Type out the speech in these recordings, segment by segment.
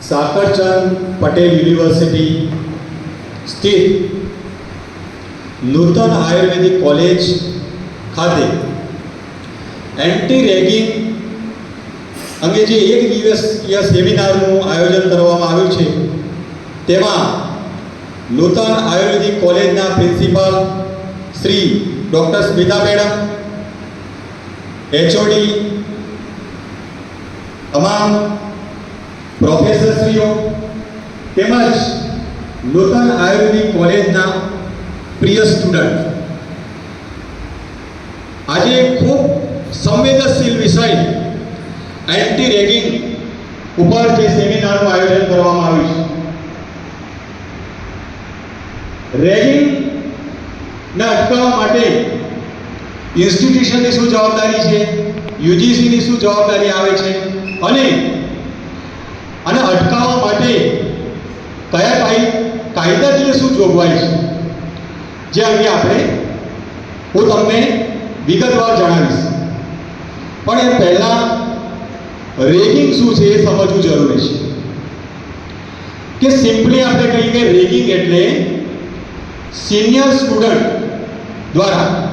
Sakarchand Patel university સ્થિત નૂતન આયુર્વેદિક college ખાતે anti ragging અંગે જે એક દિવસીય સેમિનારનું આયોજન કરવામાં આવ્યું છે, તેમાં નૂતન આયુર્વેદિક કોલેજના principal Shri doctor Smita madam, HOD તમામ પ્રોફેસરશ્રીઓ, તેમજ નૂતન આયુર્વેદિક કોલેજના પ્રિય સ્ટુડન્ટ. આજે ખૂબ સંવેદનશીલ વિષય એન્ટી રેગિંગ ઉપર જે સેમિનારનું આયોજન કરવામાં આવ્યું છે. રેગિંગ ને અટકાવવા માટે ઇન્સ્ટિટ્યુશનની શું જવાબદારી છે, યુજીસીની શું જવાબદારી આવે છે અને અને અટકાવવા માટે કયા કાય કાયદાકીય શું જોગવાઈ છે? જે અંગે આપણે હું તમને વિગતવાર જણાવીશ. પણ એ પહેલાં રેગિંગ શું છે એ સમજવું જરૂરી છે. કે સિમ્પલી આપણે કહીએ કે રેગિંગ એટલે સિનિયર સ્ટુડન્ટ દ્વારા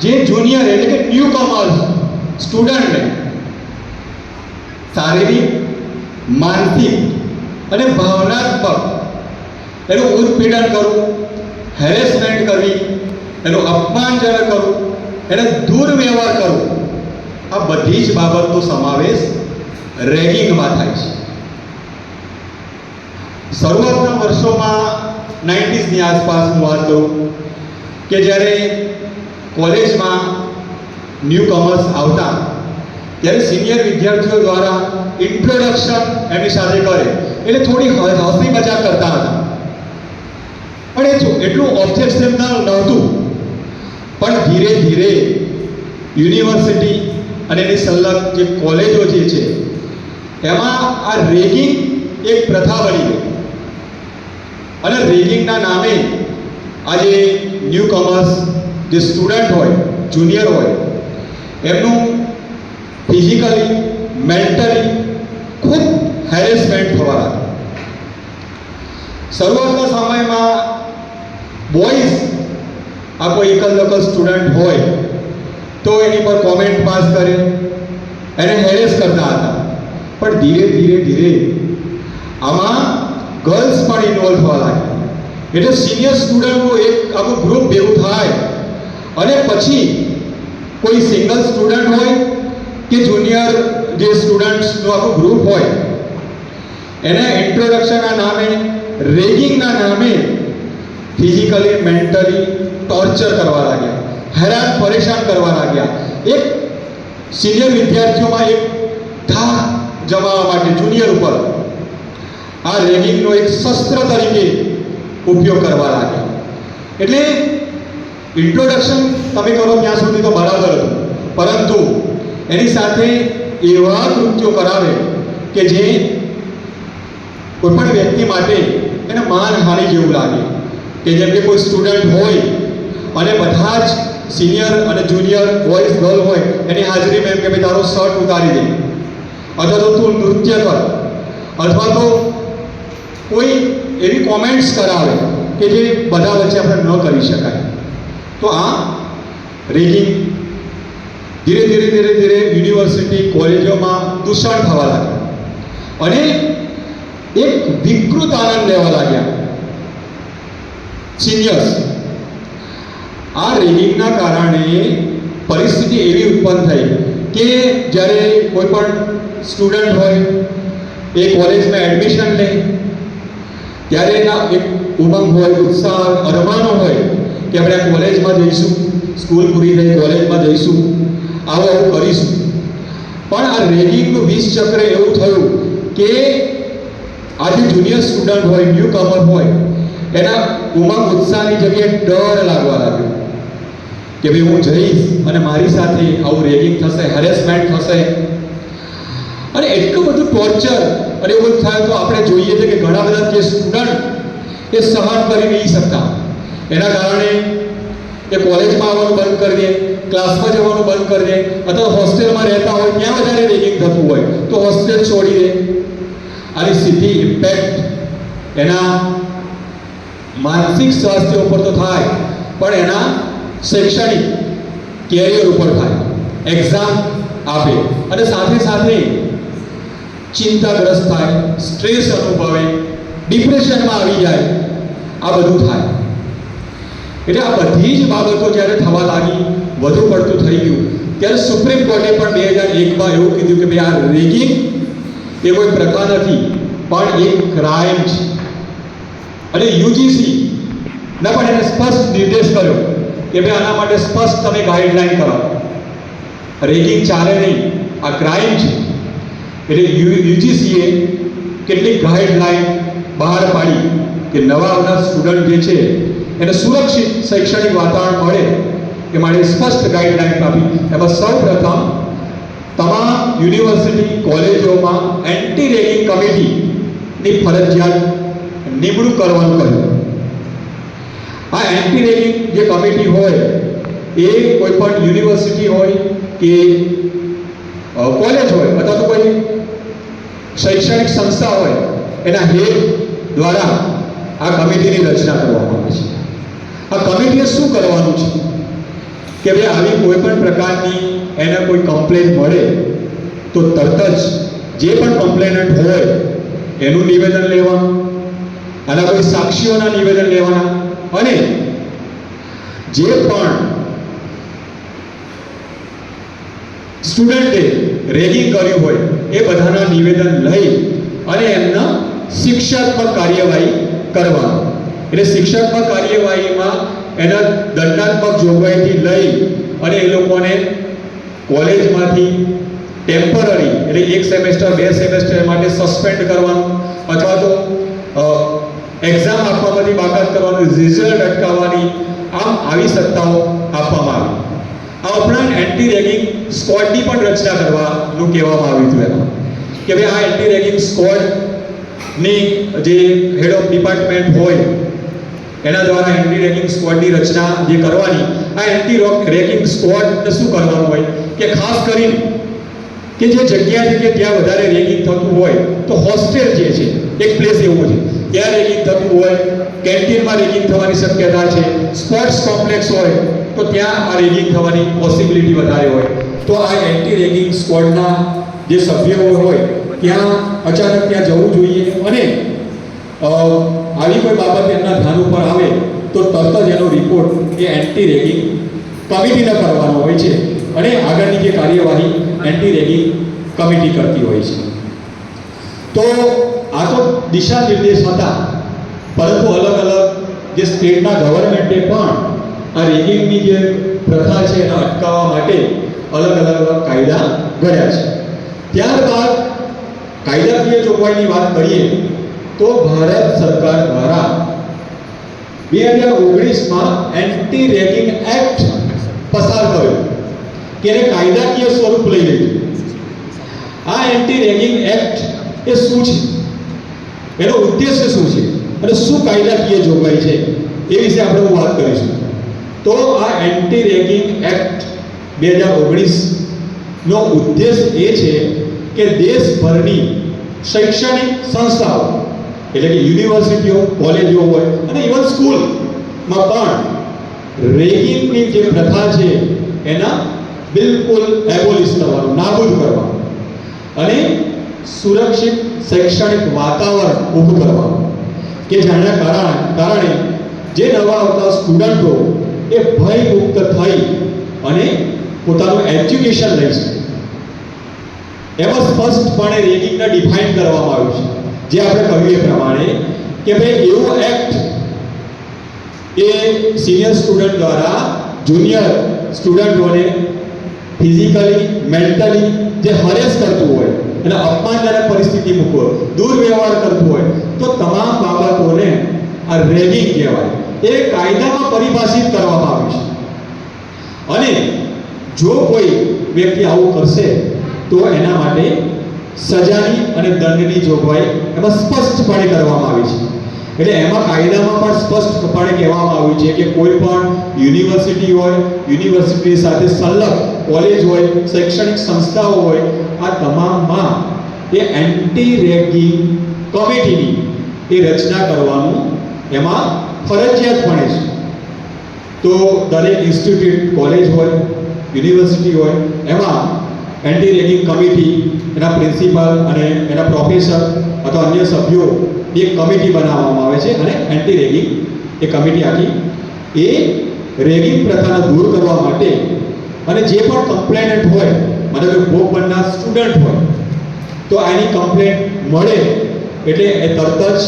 જે જુનિયર એટલે કે ન્યૂ કમર્સ સ્ટુડન્ટને શારીરિક માનસિક અને ભાવનાત્મક. એનું ઉત્પીડન કરવું હેરેસમેન્ટ કરવી, એનું અપમાનજનક કરવું, એને દુર્વ્યવહાર કરવો, આ બધી જ બાબતનો સમાવેશ રેગિંગમાં થાય છે. શરૂઆતના વર્ષોમાં નાઇન્ટીઝની આસપાસ હું વાત કરું કે જ્યારે કોલેજમાં ન્યૂ કમર્સ આવતા ત્યારે સિનિયર વિદ્યાર્થીઓ દ્વારા ઇન્ટ્રોડક્શન એમની સાથે કરે. એટલે થોડી હસી મજાક કરતા હતા. પણ એ જો, એટલું ઓબ્જેક્શન નહોતું. પણ ધીરે ધીરે યુનિવર્સિટી અને એની સંલગ્ન જે કોલેજો જે છે, એમાં આ રેગિંગ એક પ્રથા બની ગઈ. અને રેગિંગના નામે આજે ન્યૂ કમર્સ જે સ્ટુડન્ટ હોય જુનિયર હોય, એમનું ફિઝિકલી મેન્ટલી ખૂબ હેરેસમેન્ટ થવા લાગ્યું શરૂઆતના સમયમાં બોયઝ આ કોઈ એકલ દકલ સ્ટુડન્ટ હોય, તો એની પર કોમેન્ટ પાસ કરે, એને હેરેસ કરતા હતા. પણ ધીરે ધીરે ધીરે આમાં ગર્લ્સ પણ ઇન્વોલ્વ થવા લાગે એટલે સિનિયર સ્ટુડન્ટનું એક આખું ગ્રુપ ભેગું થાય, અને પછી કોઈ સિંગલ સ્ટુડન્ટ હોય કે જુનિયર જે સ્ટુડન્ટ્સનું આખું ગ્રુપ હોય, એને ઇન્ટ્રોડક્શનના નામે રેગિંગના નામે ફિઝિકલી મેન્ટલી ટોર્ચર કરવા લાગ્યા, હેરાન, પરેશાન કરવા લાગ્યા. એક સિનિયર વિદ્યાર્થીઓમાં એક ધાક જમાવવા માટે જુનિયર ઉપર આ રેગિંગનો એક શસ્ત્ર તરીકે ઉપયોગ કરવા લાગ્યા. એટલે ઇન્ટ્રોડક્શન તમે કરો ત્યાં સુધી તો બરાબર હતું. પરંતુ એની સાથે એવા કૃત્યો કરાવે કે જે કોઈ પણ વ્યક્તિ માટે એને માનહાનિ જેવું લાગે. કે જેમ કે કોઈ સ્ટુડન્ટ હોય અને બધા જ સિનિયર અને જુનિયર બોયઝ ગર્લ હોય, એની હાજરીમાં એમ કે ભાઈ તારો શર્ટ ઉતારી દે. અથવા તો તું નૃત્ય કર. અથવા તો કોઈ એવી કોમેન્ટ્સ કરાવે કે જે બધા વચ્ચે આપણે ન કરી શકાય. તો આ રેગિંગ ધીરે ધીરે ધીરે ધીરે યુનિવર્સિટી કોલેજોમાં દૂષણ થવા લાગ્યું. અને એક વિકૃત આનંદ લેવા લાગ્યા. સિનિયર્સ આ રેગિંગના કારણે પરિસ્થિતિ એવી ઉત્પન્ન થઈ કે જ્યારે કોઈ પણ સ્ટુડન્ટ હોય, એ કોલેજમાં એડમિશન લે, ત્યારે એના એક ઉમંગ હોય, ઉત્સાહ, અરમાનો હોય કે આપણે કોલેજમાં જઈશું, સ્કૂલ પૂરી થઈ, કોલેજમાં જઈશું. આવું એવું કરીશું. પણ આ રેગિંગનું વીસ ચક્ર એવું થયું કે આજે જુનિયર સ્ટુડન્ટ હોય ન્યૂ કમર હોય, એના ઉમંગ ઉત્સાહની જગ્યાએ ડર લાગવા લાગ્યો કે ભાઈ હું જઈશ, અને મારી સાથે આવું રેગિંગ થશે હેરેસમેન્ટ થશે. અને એટલું બધું ટોર્ચર અને એવું થાય તો આપણે જોઈએ છે કે ઘણા બધા જે સ્ટુડન્ટ એ સહન કરી નહીં શકતા. એના કારણે એ કોલેજમાં આવવાનું બંધ કરી દે, ક્લાસમાં જવાનું બંધ કરી દે, અથવા હોસ્ટેલમાં રહેતા હોય ત્યાં વધારે રેગિંગ થતું હોય, તો હોસ્ટેલ છોડી દે. આની સીધી ઇમ્પેક્ટ એના માનસિક સ્વાસ્થ્ય ઉપર તો થાય, પણ એના શૈક્ષણિક કેરિયર ઉપર થાય. એક્ઝામ આપે. અને સાથે સાથે ચિંતાગ્રસ્ત થાય સ્ટ્રેસ અનુભવે ડિપ્રેશનમાં આવી જાય. આ બધું થાય. એટલે આ બધી જ બાબતો જ્યારે થવા લાગી, વધુ પડતું થઈ ગયું, ત્યારે સુપ્રીમ કોર્ટે પણ બે હજાર એકમાં એવું કીધું કે ભાઈ આ રેગિંગ એ કોઈ પ્રથા નથી, પણ એક ક્રાઇમ છે. અને યુજીસી ના પણ એને સ્પષ્ટ નિર્દેશ કર્યો કે ભાઈ આના માટે સ્પષ્ટ તમે ગાઈડલાઈન કરો રેગિંગ ચાલે નહીં, આ ક્રાઇમ છે. એટલે યુજીસીએ કેટલીક ગાઈડલાઈન બહાર પાડી કે નવા આવનાર સ્ટુડન્ટ જે છે એને સુરક્ષિત શૈક્ષણિક વાતાવરણ મળે એ માટે સ્પષ્ટ ગાઈડલાઈન આપી. એમાં સૌ પ્રથમ તમામ યુનિવર્સિટી કોલેજોમાં એન્ટી રેગિંગ કમિટીની ફરજિયાત નિમણૂક કરવાનું કહ્યું આ એન્ટી રેગિંગ જે કમિટી હોય, એ કોઈ પણ યુનિવર્સિટી હોય કે કોલેજ હોય અથવા તો કોઈ શૈક્ષણિક સંસ્થા હોય, એના હેડ દ્વારા આ કમિટીની રચના કરવામાં આ કમિટીએ શું કરવાનું છે? કે ભાઈ આવી કોઈ પણ પ્રકારની એને કોઈ કમ્પ્લેન મળે, તો તરત જ જે પણ કમ્પ્લેનન્ટ હોય, એનું નિવેદન લેવાનું આના કોઈ સાક્ષીઓના નિવેદન લેવાના. અને જે પણ સ્ટુડન્ટે રેગિંગ કર્યું હોય, એ બધાના નિવેદન લઈ અને એમના શિક્ષાત્મક કાર્યવાહી કરવાનું. એટલે શિક્ષકમાં કાર્યવાહીમાં એના દંડાત્મક જોગવાઈથી લઈ અને એ લોકોને કોલેજમાંથી ટેમ્પરરી એટલે એક સેમેસ્ટર, બે સેમેસ્ટર માટે સસ્પેન્ડ કરવાનું અથવા તો એક્ઝામ આપવામાંથી બાકાત કરવાનું, રિઝલ્ટ અટકાવવાની આમ આવી સત્તાઓ આપવામાં આવી. આ ઉપરાંત એન્ટી રેગિંગ સ્કોડની પણ રચના કરવાનું કહેવામાં આવ્યું હતું એમાં. કે ભાઈ આ એન્ટી રેગિંગ સ્કોડની જે હેડ ઓફ ડિપાર્ટમેન્ટ હોય એના દ્વારા એન્ટી રેગિંગ સ્ક્વોડની રચના જે કરવાની, આ એન્ટી રોક રેગિંગ સ્ક્વોડ શું કરવાનું હોય? કે ખાસ કરીને કે જે જગ્યા છે કે ત્યાં વધારે રેગિંગ થતું હોય, તો હોસ્ટેલ જે છે, એક પ્લેસ એવું છે, ત્યાં રેગિંગ થતું હોય, કેન્ટીનમાં રેગિંગ થવાની શક્યતા છે સ્પોર્ટ્સ કોમ્પ્લેક્સ હોય, તો ત્યાં આ રેગિંગ થવાની પોસિબિલિટી વધારે હોય. તો આ એન્ટી રેગિંગ સ્ક્વોડના જે સભ્યો હોય, ત્યાં અચાનક ત્યાં જવું જોઈએ અને આવી કોઈ બાબત એમના ધ્યાન ઉપર આવે તો તરત જ એનો રિપોર્ટ એ એન્ટી રેગિંગ કમિટીને કરવાનો હોય છે. અને આગળની જે કાર્યવાહી એન્ટી રેગિંગ કમિટી કરતી હોય છે. તો આ તો દિશા નિર્દેશ હતા, પરંતુ અલગ અલગ જે સ્ટેટના ગવર્મેન્ટે પણ આ રેગિંગની જે પ્રથા છે એને અટકાવવા માટે અલગ અલગ અલગ કાયદા ઘડ્યા છે. ત્યારબાદ કાયદાકીય જોગવાઈની વાત કરીએ તો ભારત સરકાર દ્વારા બે હજાર ઓગણીસમાં એન્ટી રેગિંગ એક્ટ પસાર કર્યો કે કાયદાકીય સ્વરૂપ લઈ લીધું. આ એન્ટી રેગિંગ એક્ટ એ શું છે? એનો ઉદ્દેશ્ય શું છે? અને શું કાયદાકીય જોગવાઈ છે? એ વિશે આપણે વાત કરીશું. તો આ એન્ટી રેગિંગ એક્ટ બે હજાર ઓગણીસનો ઉદ્દેશ એ છે કે દેશભરની શૈક્ષણિક સંસ્થાઓ એટલે કે યુનિવર્સિટીઓ, કોલેજો હોય અને ઇવન સ્કૂલમાં પણ રેગિંગની જે પ્રથા છે, એના બિલકુલ એબોલિશ કરવાનું નાબૂદ કરવાનું. અને સુરક્ષિત શૈક્ષણિક વાતાવરણ ઊભું કરવાનું. કે જેના કારણે કારણે જે નવા આવતા સ્ટુડન્ટો એ ભયમુક્ત થઈ અને પોતાનું એજ્યુકેશન લઈ શકે. એમાં સ્પષ્ટપણે રેગિંગને ડિફાઇન કરવામાં આવ્યું છે. જે આપણે કહ્યું એ પ્રમાણે કે ભાઈ એવો એક્ટ એ સિનિયર સ્ટુડન્ટ દ્વારા જુનિયર સ્ટુડન્ટોને ફિઝિકલી મેન્ટલી જે હરેસ કરતું હોય અને અપમાનજનક પરિસ્થિતિ મૂકવો દુર્વ્યવહાર કરતું હોય, તો તમામ બાબતોને આ રેગિંગ કહેવાય. એ કાયદામાં પરિભાષિત કરવામાં આવ્યું છે. અને જો કોઈ વ્યક્તિ આવું કરશે, તો એના માટે સજાની અને દંડની જોગવાઈ એમાં સ્પષ્ટપણે કરવામાં આવી છે. એટલે એમાં કાયદામાં પણ સ્પષ્ટપણે કહેવામાં આવ્યું છે કે કોઈ પણ યુનિવર્સિટી હોય, યુનિવર્સિટી સાથે સંલગ્ન કોલેજ હોય, શૈક્ષણિક સંસ્થાઓ હોય, આ તમામમાં એ એન્ટી રેગિંગ કમિટીની એ રચના કરવાનું એમાં ફરજિયાત બને છે. તો દરેક ઇન્સ્ટિટ્યૂટ કોલેજ હોય, યુનિવર્સિટી હોય, એમાં એન્ટી રેગિંગ કમિટી એના પ્રિન્સિપાલ અને એના પ્રોફેસર અથવા અન્ય સભ્યોની એક કમિટી બનાવવામાં આવે છે અને એન્ટી રેગિંગ એ કમિટી આખી એ રેગિંગ પ્રથાને દૂર કરવા માટે અને જે પણ કમ્પ્લેનન્ટ હોય મતલબ કે ભોગ બનનાર સ્ટુડન્ટ હોય, તો એની કમ્પ્લેન મળે એટલે એ તરત જ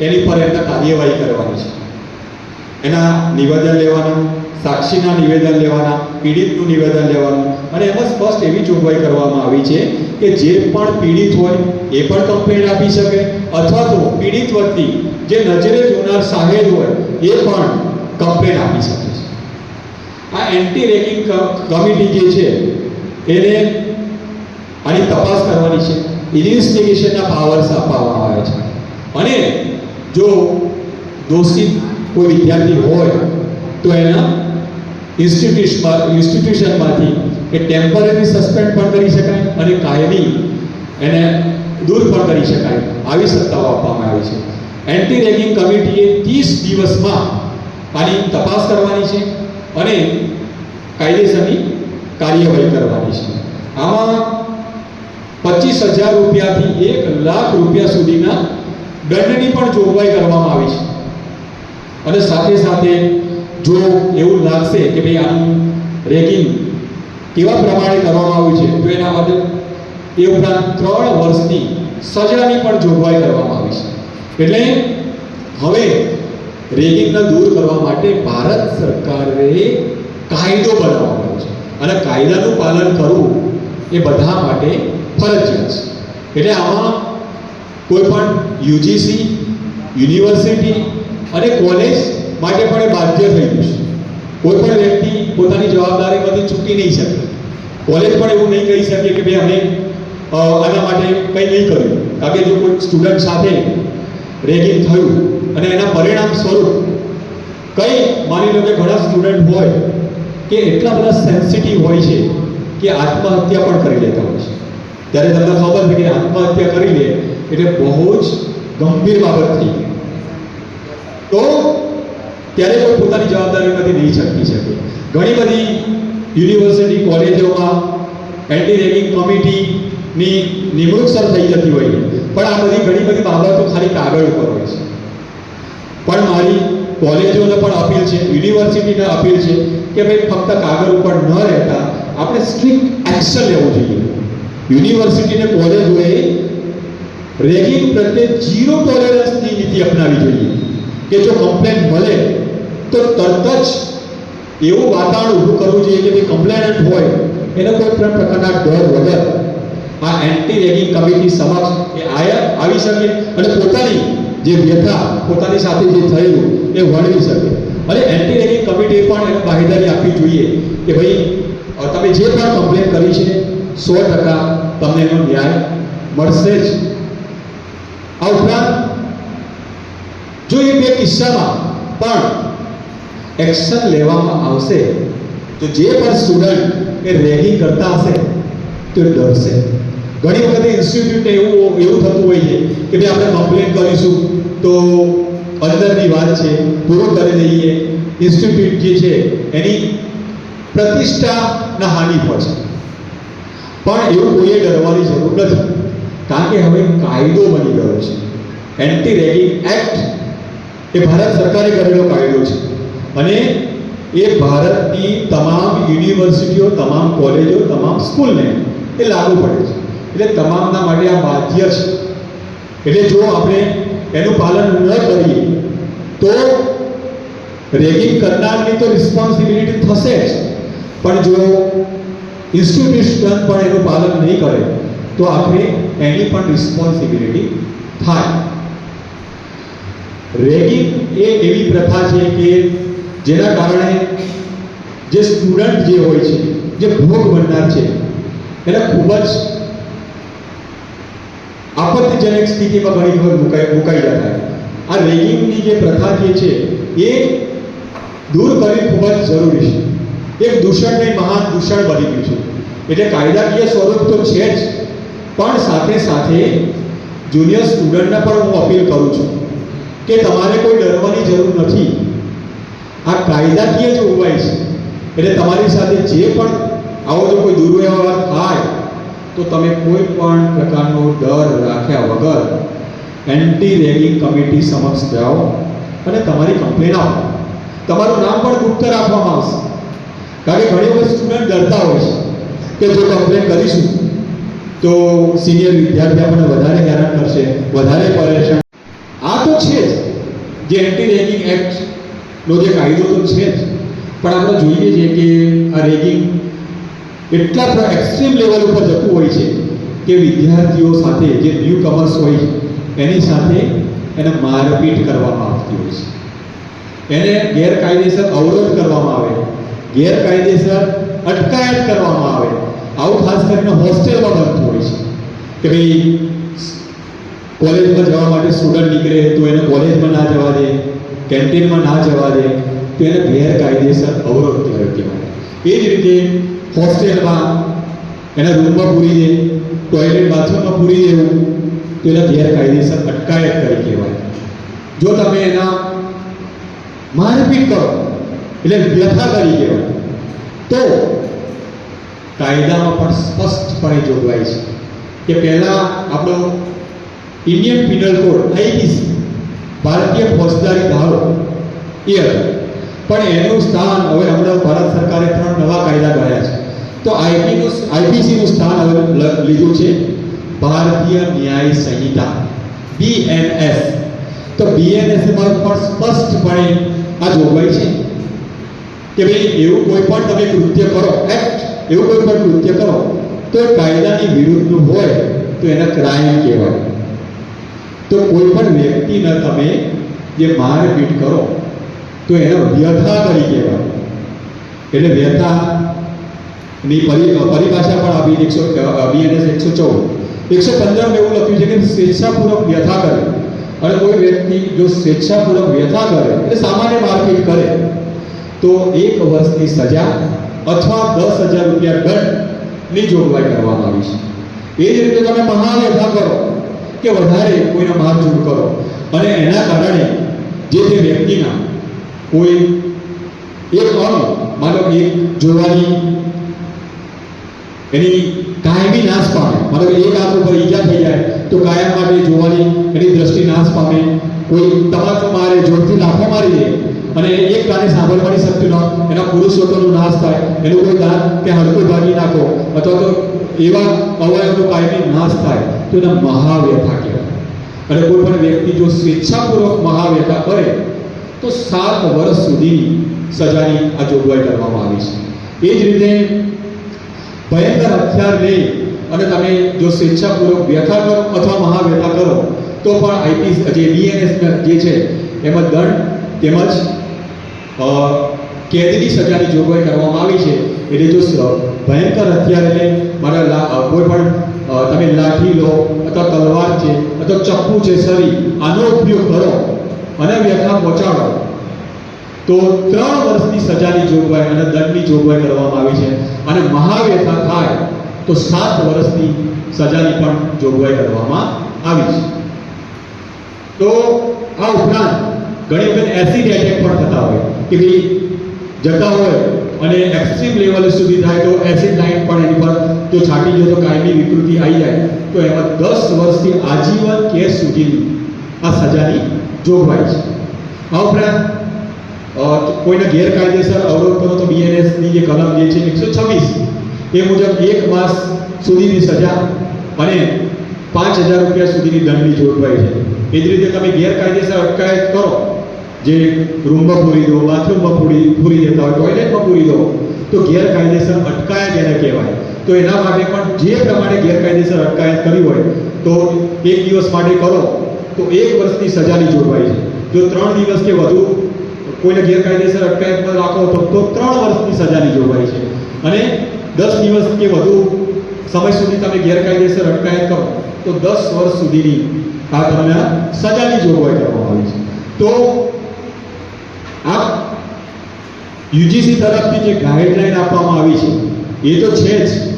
એની પર એમને કાર્યવાહી કરવાની છે. એના નિવેદન લેવાના સાક્ષીના નિવેદન લેવાના, પીડિતનું નિવેદન લેવાનું. અને એમાં સ્પષ્ટ એવી જોગવાઈ કરવામાં આવી છે કે જે પણ પીડિત હોય એ પણ કમ્પ્લેન આપી શકે અથવા તો પીડિત વ્યક્તિ જે નજરે જોનાર સાહેબ હોય એ પણ કમ્પ્લેન આપી શકે છે. આ એન્ટી રેગિંગ કમિટી જે છે એને આની તપાસ કરવાની છે. ઇન્વેસ્ટિગેશનના પાવર્સ આપવામાં આવે છે. અને જો દોષિત કોઈ વિદ્યાર્થી હોય તો એના ઇન્સ્ટિટ્યુશનમાં ઇન્સ્ટિટ્યુશનમાંથી એ ટેમ્પરરી સસ્પેન્ડ પણ કરી શકાય અને કાયમી એને દૂર પણ કરી શકાય આવી સત્તાઓ આપવામાં આવી છે. એન્ટી રેગિંગ કમિટીએ ત્રીસ દિવસમાં આની તપાસ કરવાની છે અને કાયદેસરની કાર્યવાહી કરવાની છે. આમાં પચીસ હજાર રૂપિયાથી એક લાખ રૂપિયા સુધીના દંડની પણ જોગવાઈ કરવામાં આવી છે. અને સાથે સાથે જો એવું લાગશે કે ભાઈ આનું રેકિંગ કેવા પ્રમાણે કરવામાં આવ્યું છે, તો એના માટે એ ઉપરાંત ત્રણ વર્ષની સજાની પણ જોગવાઈ કરવામાં આવી છે. એટલે હવે રેગિંગને દૂર કરવા માટે ભારત સરકારે કાયદો બનાવવાનો છે અને કાયદાનું પાલન કરવું એ બધા માટે ફરજિયાત છે. એટલે આમાં કોઈ પણ યુજીસી, યુનિવર્સિટી અને કોલેજ માટે પણ એ બાધ્ય થઈ ગયું છે. કોઈ પણ વ્યક્તિ પોતાની જવાબદારીમાંથી છૂટી નહીં શકે. કોલેજ પણ એવું નહીં કહી શકે કે ભાઈ અમે આના માટે કંઈ નહીં કર્યું. કારણ કે જો કોઈ સ્ટુડન્ટ સાથે રેગિંગ થયું અને એના પરિણામ સ્વરૂપ કંઈ માની લો કે ઘણા સ્ટુડન્ટ હોય કે એટલા બધા સેન્સિટિવ હોય છે કે આત્મહત્યા પણ કરી લેતા હોય છે. ત્યારે તમને ખબર છે કે આત્મહત્યા કરી લે એટલે બહુ જ ગંભીર બાબત થઈ ગઈ. તો ત્યારે કોઈ પોતાની જવાબદારીમાંથી નહીં છટકી શકે. ઘણી બધી યુનિવર્સિટી, કોલેજોમાં એન્ટી રેગિંગ કમિટીની નિમણૂક સર થઈ જતી હોય પણ આ બધી ઘણી બધી બાબતો ખાલી કાગળ ઉપર હોય છે. પણ મારી કોલેજોને પણ અપીલ છે, યુનિવર્સિટીને અપીલ છે કે ભાઈ ફક્ત કાગળ ઉપર ન રહેતા આપણે સ્ટ્રિક્ટ એક્શન લેવું જોઈએ. યુનિવર્સિટીને કોલેજોએ રેગિંગ પ્રત્યે ઝીરો ટોલરન્સની નીતિ અપનાવી જોઈએ કે જો કમ્પ્લેન મળે તો તરત જ એવું વાતાવરણ ઊભું કરવું જોઈએ કે ભાઈ કમ્પ્લેનન્ટ હોય, એને કોઈ પણ પ્રકારના ડર વગર. આ એન્ટી રેગિંગ કમિટી સમક્ષ એ આવી શકે અને પોતાની જે વ્યથા, પોતાની સાથે જે થયેલું એ વર્ણવી શકે. અને એન્ટી રેગિંગ કમિટી પણ એને બાહેદારી આપવી જોઈએ કે ભાઈ તમે જે પણ કમ્પ્લેન કરી છે, સો ટકા તમને એનો ન્યાય મળશે જ. આ ઉપરાંત, જો એ બે કિસ્સામાં પણ એક્શન લેવામાં આવશે, તો જે પણ સ્ટુડન્ટ એ રેગી કરતા હશે, તો એ ડરશે. ઘણી વખતે ઇન્સ્ટિટ્યૂટ એવું એવું થતું હોય છે કે ભાઈ આપણે કમ્પ્લેન કરીશું, તો અંદરની વાત છે, પૂરો કરી દઈએ. ઇન્સ્ટિટ્યૂટ જે છે, એની પ્રતિષ્ઠાના હાનિ પડશે પણ એવું કોઈએ ડરવાની જરૂર નથી, કારણ કે હવે કાયદો બની ગયો છે. એન્ટી રેગિંગ એક્ટ એ ભારત સરકારે કરેલો કાયદો છે. અને એ ભારતની તમામ યુનિવર્સિટીઓ, તમામ કોલેજો, તમામ સ્કૂલને એ લાગુ પડે છે. એટલે તમામના માટે આ બાધ્ય છે. એટલે જો આપણે એનું પાલન ન કરીએ, તો રેગિંગ કરનારની તો રિસ્પોન્સિબિલિટી થશે જ. પણ જો ઇન્સ્ટિટ્યુશન પણ એનું પાલન નહીં કરે, તો આખરે એની પણ રિસ્પોન્સિબિલિટી થાય. રેગિંગ એ એવી પ્રથા છે કે જેના કારણે જે સ્ટુડન્ટ જે હોય છે, જે ભોગ બનનાર છે, એને ખૂબ જ આપત્તિજનક સ્થિતિમાં ઘણી વખત મુકાઈ મુકાઈ જતા આ રેગિંગની જે પ્રથા જે છે, એ દૂર કરવી ખૂબ જ જરૂરી છે. એક દૂષણને મહાન દૂષણ બની ગયું છે. એટલે કાયદાકીય સ્વરૂપ તો છે જ, પણ સાથે સાથે જુનિયર સ્ટુડન્ટને પણ હું અપીલ કરું છું કે તમારે કોઈ ડરવાની જરૂર નથી. આ કાયદાકીય જોગવાઈ છે એટલે તમારી સાથે જે પણ આવો જો કોઈ દુર્વ્યવહાર થાય, તો તમે કોઈ પણ પ્રકારનો ડર રાખ્યા વગર એન્ટી રેગિંગ કમિટી સમક્ષ જાઓ અને તમારી કમ્પ્લેન આપો. તમારું નામ પણ ગુપ્ત રાખવામાં આવશે. કારણ કે ઘણી વખત સ્ટુડન્ટ ડરતા હોય છે કે જો કમ્પ્લેન કરીશું, તો સિનિયર વિદ્યાર્થી આપણને વધારે હેરાન કરશે, વધારે પરેશાન. આ તો છે જ એન્ટી રેગિંગ એક્ટ નો જે કાયદો તો છે જ. પણ આપણે જોઈએ છીએ કે આ રેગિંગ એટલા એક્સ્ટ્રીમ લેવલ ઉપર જતું હોય છે કે વિદ્યાર્થીઓ સાથે જે ન્યૂ કમર્સ હોય છે, એની સાથે એને મારપીટ કરવામાં આવતી હોય છે. એને ગેરકાયદેસર અવરોધ કરવામાં આવે, ગેરકાયદેસર અટકાયત કરવામાં આવે. આવું ખાસ કરીને હોસ્ટેલમાં બનતું હોય છે કે ભાઈ કોલેજમાં જવા માટે સ્ટુડન્ટ નીકળે તો એને કોલેજમાં ના જવા દે. કેન્ટીનમાં ના જવા દે, તો એને ગેરકાયદેસર અવરોધ કહેવાય કહેવાય. એ જ રીતે હોસ્ટેલમાં એના રૂમમાં પૂરી દે, ટોયલેટ બાથરૂમમાં પૂરી દેવું, તો એના ગેરકાયદેસર અટકાયત કરી કહેવાય. જો તમે એના મારપીટ કરો, એટલે વ્યથા કરી કહેવાય, તો કાયદામાં પણ સ્પષ્ટપણે જોગવાઈ છે કે પહેલાં આપણો ઇન્ડિયન પિનલ કોડ આઈપીસી ભારતીય ફોજદારી ધારો એ હતો. પણ એનું સ્થાન હવે હમણાં ભારત સરકારે ત્રણ નવા કાયદા કર્યા છે. તો આઈપીનું આઈપીસીનું સ્થાન હવે લીધું છે ભારતીય ન્યાય સંહિતા બીએનએસ તો બીએનએસમાં પણ સ્પષ્ટપણે આ જોગવાઈ છે કે ભાઈ એવું કોઈ પણ તમે કૃત્ય કરો એક્ટ એવું કોઈ પણ કૃત્ય કરો, તો એ કાયદાની વિરુદ્ધનું હોય તો એને ક્રાઇમ કહેવાય. તો કોઈ પણ વ્યક્તિને તમે જે મારપીટ કરો, તો એને વ્યથા કરી કહેવાય. એટલે વ્યથા ની પરી, પરિભાષા પણ આપી એકસો બીએનએસ એકસો ચૌદ. એકસો પંદરમાં એવું લખ્યું છે કે સ્વેચ્છાપૂર્વક વ્યથા કરે. અને કોઈ વ્યક્તિ જો સ્વેચ્છાપૂર્વક વ્યથા કરે, એટલે સામાન્ય મારપીટ કરે, તો એક વર્ષની સજા અથવા દસ હજાર રૂપિયા દંડની જોગવાઈ કરવામાં આવી છે. એ જ રીતે તમે મહાવ્યથા કરો. કે વધારે કોઈને મારઝૂડ કરો. અને એના કારણે જે તે વ્યક્તિના કોઈ એક અંગ માનો કે એક જોવાની એની કાયમી નાશ પામે, માનો એક આંખ ઉપર ઈજા થઈ જાય, તો કાયમ માટે જોવાની એની દ્રષ્ટિ નાશ પામે. કોઈ તમાકુ મારે, જોરથી લાફો મારી દે, અને એક કાને સાંભળવાની શક્તિ ન, એના પુરુષોત્તમનો નાશ થાય, એનું કોઈ દાંત કે હડકું ભાગી નાખો, અથવા તો એવા અવયવનો કાયમી નાશ થાય. તો એને મહાવ્યથા કહેવાય અને કોઈ પણ વ્યક્તિ જો સ્વેચ્છાપૂર્વક મહાવ્યથા કરે, તો સાત વર્ષ સુધી સજાની આ જોગવાઈ કરવામાં આવી છે. એ જ રીતે ભયંકર હથિયાર લઈ અને તમે જો સ્વેચ્છાપૂર્વક વ્યથા કરો અથવા મહાવ્યથા કરો, તો પણ આઈપી જે બીએનએસ જે છે, એમાં દંડ તેમજ કેદની સજાની જોગવાઈ કરવામાં આવી છે. એટલે જો ભયંકર હથિયાર એટલે મારા કોઈ પણ તમે લાઠી લો અથવા તલવાર છે અથવા ચપ્પુ છે, સરી, આનો ઉપયોગ કરો અને વ્યથા પહોંચાડો. તો ત્રણ વર્ષની સજાની જોગવાઈ અને દંડની જોગવાઈ કરવામાં આવી છે અને મહાવ્યથા થાય તો સાત વર્ષની સજાની પણ જોગવાઈ કરવામાં આવી છે. તો આ ઉપરાંત ઘણી વખત એસિડ એટેક પણ થતા હોય કે ભાઈ જતા હોય અને એક્સ્ટ્રીમ લેવલ સુધી થાય તો એસિડ લાઇન પણ એની જો છાંટી દો તો કાયમી વિકૃતિ આવી જાય. તો એમાં દસ વર્ષથી આજીવન કેસ સુધીની આ સજાની જોગવાઈ છે. આ ઉપરાંત કોઈને ગેરકાયદેસર અવરોધ કરો તો બીએનએસની જે કલમ જે છે એકસો છવ્વીસ, એ મુજબ એક માસ સુધીની સજા અને પાંચ હજાર રૂપિયા સુધીની દંડની જોગવાઈ છે. એ જ રીતે તમે ગેરકાયદેસર અટકાયત કરો, જે રૂમમાં પૂરી દો, બાથરૂમમાં પૂરી પૂરી દેતા હોય ટોયલેટમાં પૂરી દો, તો ગેરકાયદેસર અટકાયત એને કહેવાય. તો એના માટે પણ જે પ્રમાણે ગેરકાયદેસર અટકાયત કરી હોય, તો એક દિવસ માટે કરો, તો એક વર્ષની સજાની જોગવાઈ છે. જો ત્રણ દિવસ કે વધુ કોઈને ગેરકાયદેસર અટકાયતમાં રાખો, તો તો ત્રણ વર્ષની સજાની જોગવાઈ છે. અને દસ દિવસ કે વધુ સમય સુધી તમે ગેરકાયદેસર અટકાયત કરો, તો દસ વર્ષ સુધીની આ તમને સજાની જોગવાઈ કરવામાં આવી છે. તો આ યુજીસી તરફથી જે ગાઈડલાઈન આપવામાં આવી છે, એ તો છે જ.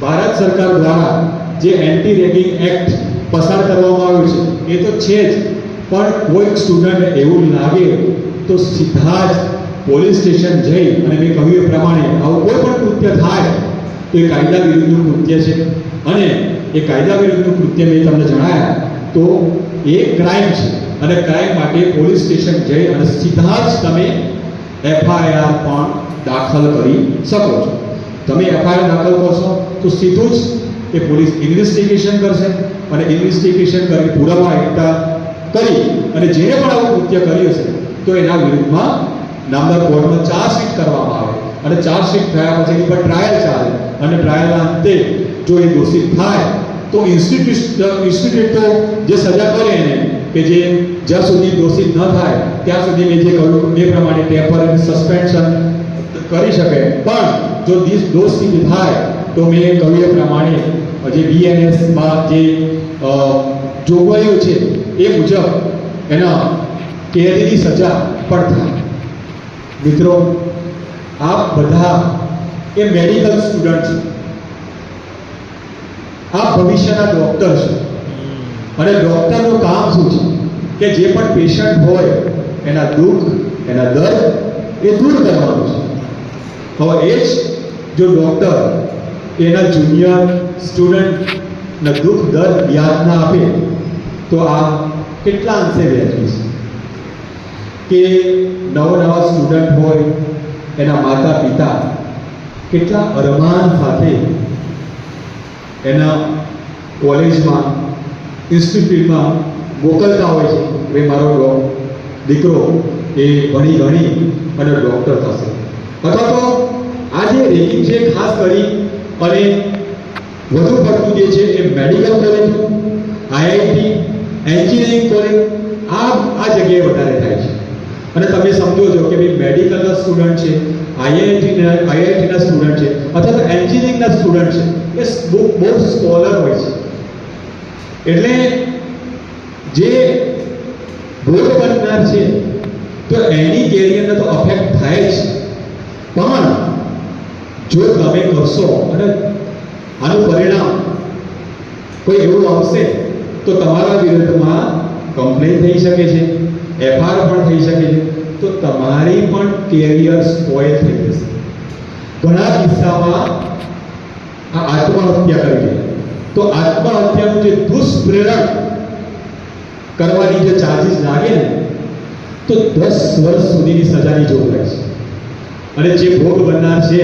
ભારત સરકાર દ્વારા જે એન્ટી રેગિંગ એક્ટ પસાર કરવામાં આવ્યો છે, એ તો છે જ. પણ કોઈક સ્ટુડન્ટ એવું લાગે તો સીધા જ પોલીસ સ્ટેશન જઈ અને મેં કહ્યું એ પ્રમાણે આવું કોઈ પણ કૃત્ય થાય તો એ કાયદા વિરુદ્ધનું કૃત્ય છે. અને એ કાયદા વિરુદ્ધનું કૃત્ય મેં તમને જણાયા તો એ ક્રાઇમ છે. અને ક્રાઇમ માટે પોલીસ સ્ટેશન જઈ અને સીધા જ તમે એફઆઈઆર પણ દાખલ કરી શકો છો. તમે એફઆઈઆર દાખલ કરશો? તો સીધું જ એ પોલીસ ઇન્વેસ્ટિગેશન કરશે અને ઇન્વેસ્ટિગેશન કરી પુરાવા એકઠા કરી અને જેણે પણ આવું કૃત્ય કર્યું છે તો એના વિરુદ્ધમાં નામદાર કોર્ટમાં ચાર્જશીટ કરવામાં આવે. અને ચાર્જશીટ થયા પછી એની પર ટ્રાયલ ચાલે. અને ટ્રાયલના અંતે જો એ દોષિત થાય, તો ઇન્સ્ટિટ્યુટ ઇન્સ્ટિટ્યૂટ તો જે સજા કરે એને, કે જે જ્યાં સુધી દોષિત ન થાય, ત્યાં સુધી મેં જે કહ્યું એ પ્રમાણે ટેમ્પરરી સસ્પેન્શન કરી શકે. પણ જો દિસ દોષિત થાય તો મેં કહ્યું એ પ્રમાણે જે બીએનએસમાં જે જોગવાઈઓ છે, એ મુજબ એના કેદની સજા પણ થાય. મિત્રો, આપ બધા એ મેડિકલ સ્ટુડન્ટ છે. આપ ભવિષ્યના ડોક્ટર છો. અને ડોક્ટરનું કામ શું છે? કે જે પણ પેશન્ટ હોય, એના દુઃખ, એના દર્દ એ દૂર કરવાનું છે. હવે એ જ જો ડોક્ટર એના જુનિયર સ્ટુડન્ટના દુઃખ, દર્દ યાદ ના આપે, તો આ કેટલા અંશે વ્યાજબી છે? કે નવા નવા સ્ટુડન્ટ હોય, એના માતા પિતા કેટલા અરમાન સાથે એના કોલેજમાં ઇન્સ્ટિટ્યૂટમાં મોકલતા હોય છે, કે મારો દીકરો એ ભણી ગણી અને ડૉક્ટર થશે. અથવા તો આ જે રેકિંગ છે ખાસ કરી અને વધુ પડતું જે છે એ medical college, IIT, engineering college, આ આ જગ્યાએ વધારે થાય છે. અને તમે સમજો છો કે ભાઈ મેડિકલના સ્ટુડન્ટ છે આઈઆઈટીના આઈઆઈટીના સ્ટુડન્ટ છે, અથવા તો એન્જિનિયરિંગના સ્ટુડન્ટ છે, એ બહુ બહુ સ્કોલર હોય છે. એટલે જે ભોગ બનનાર છે, તો એની કેરિયરને તો અફેક્ટ થાય જ. પણ જો તમે કરશો અને આનું પરિણામ કોઈ એવું આવશે તો તમારા વિરુદ્ધમાં કમ્પ્લેન થઈ શકે છે એફઆર પણ થઈ શકે છે, તો તમારી પણ કેરિયર સ્પોઇલ થઈ જશે. ઘણા કિસ્સામાં આ આત્મહત્યા કરી છે તો આત્મહત્યાનું જે દુષ્પ્રેરક કરવાની જે ચાર્જીસ લાગે ને, તો દસ વર્ષ સુધીની સજાની જોગવાઈ છે. અને જે ભોગ બનનાર છે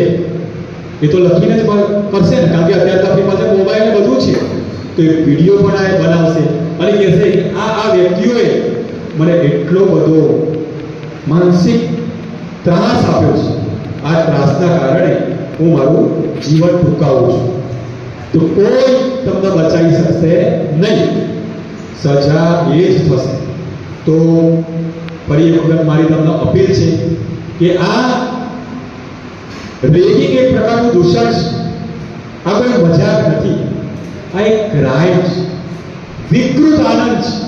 એ તો લખીને જ કરશે ને. કારણ કે અત્યારે તો આપણી પાસે મોબાઈલ બધું છે. તો એ વીડિયો પણ આ બનાવશે. અને કહેશે કે આ આ વ્યક્તિઓએ મને એટલો બધો માનસિક ત્રાસ આપ્યો છે. આ ત્રાસના કારણે હું મારું જીવન ટૂંકાવું છું. તો કોઈ તમને બચાવી શકશે નહીં. સજા એ જ થશે. તો ફરી એક વખત મારી તમને અપીલ છે કે આ રેગિંગ એક પ્રકારનું દૂષણ છે. આ કોઈ મજાક નથી. આ એક ક્રાઇમ છે. વિકૃત આનંદ છે.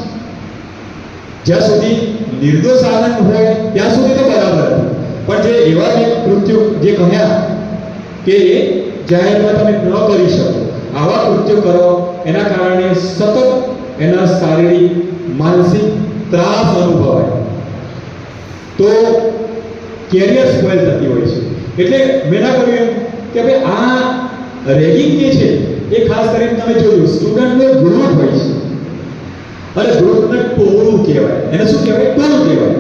જ્યાં સુધી નિર્દોષ આનંદ હોય, ત્યાં સુધી તો બરાબર હતું. પણ જે એવા જે કૃત્યો જે કહ્યા કે એ જાહેરમાં તમે ન કરી શકો, આવા કૃત્યો કરો, એના કારણે સતત એના શારીરિક, માનસિક ત્રાસ અનુભવાય. તો કેરિયર સ્પોઇલ થતી હોય છે. એટલે મેં ના કર્યું કે ભાઈ આ રેગિંગ જે છે, એ ખાસ કરીને તમે જોયું સ્ટુડન્ટનો ગ્રુપ હોય છે. અને ગ્રુપને ટોળું કહેવાય. એને શું કહેવાય? ટોળું કહેવાય.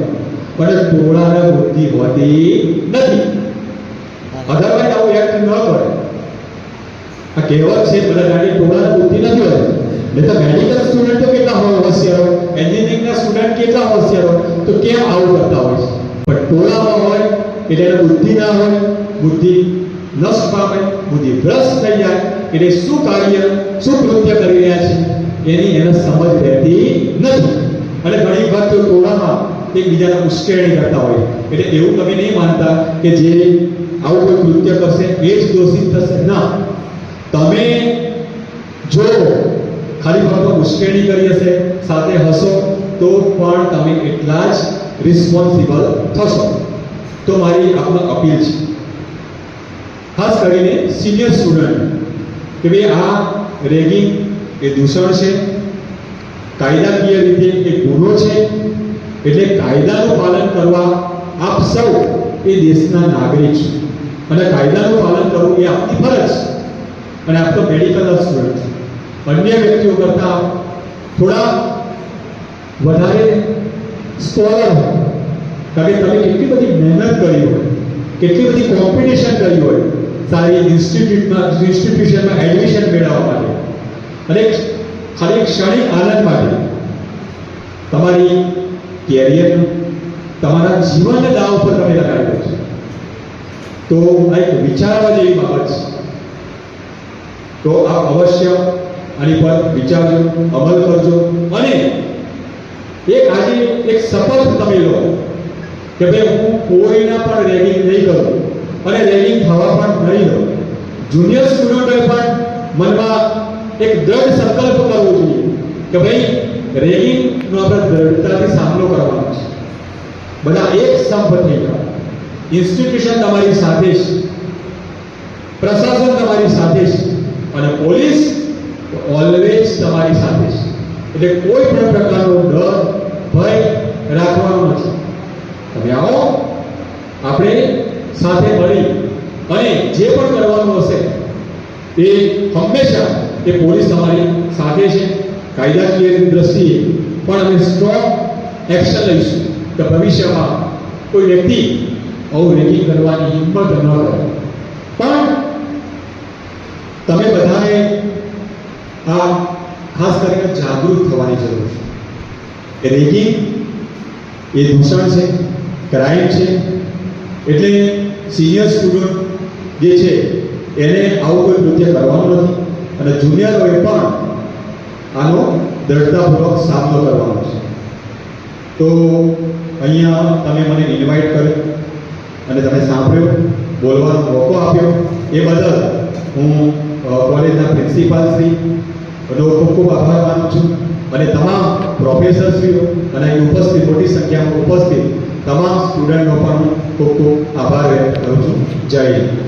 પણ ટોળાને વૃદ્ધિ હોતી નથી. અધરવાઇઝ આવું એક્ટ ન કરે. આ કહેવત છે બધા જાણીએ ટોળાને વૃદ્ધિ નથી હોતી. નહીં તો મેડિકલ સ્ટુડન્ટો કેટલા હોય હોશિયાર? હોય એન્જિનિયરિંગના સ્ટુડન્ટ કેટલા હોશિયાર? તો કેમ આવું કરતા હોય છે? પણ ટોળામાં હોય એટલે એને બુદ્ધિ ના હોય, બુદ્ધિ નષ્ટ પામે, બુદ્ધિ ભ્રષ્ટ થઈ જાય, એટલે શું કાર્ય, શું કૃત્ય કરી રહ્યા છે, એની એને સમજ રહેતી નથી. અને ઘણી વખત ટોળામાં એકબીજાને ઉશ્કેરણી કરતા હોય. એટલે એવું તમે નહીં માનતા કે જે આવું કોઈ કૃત્ય કરશે, એ જ દોષિત થશે. ના. તમે જો ખાલી ફક્ત ઉશ્કેરણી કરી હશે, સાથે હશો, તો પણ તમે એટલા જ રિસ્પોન્સિબલ થશો. તો મારી આપને અપીલ છે. ખાસ કરીને સિનિયર સ્ટુડન્ટ કે ભાઈ આ રેગિંગ એ દૂષણ છે, કાયદાકીય રીતે એ ગુનો છે, એટલે કાયદાનું પાલન કરવા આપ સૌ એ દેશના નાગરિક છો. અને કાયદાનું પાલન કરવું એ આપની ફરજ છે. અને આપ તો મેડિકલ સ્ટુડન્ટ અન્ય વ્યક્તિઓ કરતાં થોડા વધારે સ્કોલર હોય. કારણ કે તમે કેટલી બધી મહેનત કરી હોય, કેટલી બધી કોમ્પિટિશન કરી હોય, સારી ઇન્સ્ટિટ્યૂટમાં ઇન્સ્ટિટ્યુશનમાં એડમિશન મેળવવા માટે. અને ખાલી ક્ષણિક આનંદ માટે. તમારી કેરિયરનું તમારા જીવનને દાવ ઉપર તમે લગાવી દો તો આ એક વિચારવા જેવી બાબત છે. તો આપ અવશ્ય આની પર વિચારજો, અમલ કરજો. અને એક આજે એક શપથ તમે લો. કે ભાઈ હું કોઈના પણ રેગિંગ નહીં કરું. અને રેગિંગ થવા પણ નહીં દઉં. જુનિયર સ્ટુડન્ટોએ પણ મનમાં એક દ્રઢ સંકલ્પ કરવો જોઈએ કે ભાઈ રેગિંગનો આપણે દ્રઢતાથી સામનો કરવાનો છે. બધા એક સંપ થઈ ગયા. ઇન્સ્ટિટ્યુશન તમારી સાથે છે. પ્રશાસન તમારી સાથે છે. અને પોલીસ ઓલવેઝ તમારી સાથે છે. એટલે કોઈ પણ પ્રકારનો ડર ભય રાખવાનો નથી. તમે આવો આપણે સાથે મળી અને જે પણ કરવાનું હશે એ હંમેશા એ પોલીસ તમારી સાથે છે, કાયદાકીય દ્રષ્ટિએ. પણ અમે સ્ટ્રોંગ એક્શન લઈશું કે ભવિષ્યમાં કોઈ વ્યક્તિ આવું રેગિંગ કરવાની હિંમત ન કરે પણ તમે બધાએ આ ખાસ કરીને જાગૃત થવાની જરૂર છે. રેગિંગ એ દૂષણ છે ક્રાઇમ છે. એટલે સિનિયર સ્ટુડન્ટ જે છે, એને આવું કોઈ કૃત્ય કરવાનું નથી. અને જુનિયરોએ પણ આનો દ્રઢતાપૂર્વક સામનો કરવાનો છે. તો અહીંયા તમે મને ઇન્વાઇટ કર્યો અને તમે સાંભળ્યો, બોલવાનો મોકો આપ્યો. એ બદલ હું કોલેજના પ્રિન્સિપાલ શ્રી, નો ખૂબ ખૂબ આભાર માનું છું. અને તમામ પ્રોફેસરશ્રીઓ અને ઉપસ્થિત, મોટી સંખ્યામાં ઉપસ્થિત તમામ સ્ટુડન્ટનો પણ ખૂબ ખૂબ આભાર વ્યક્ત કરું છું. જય હિન્દ.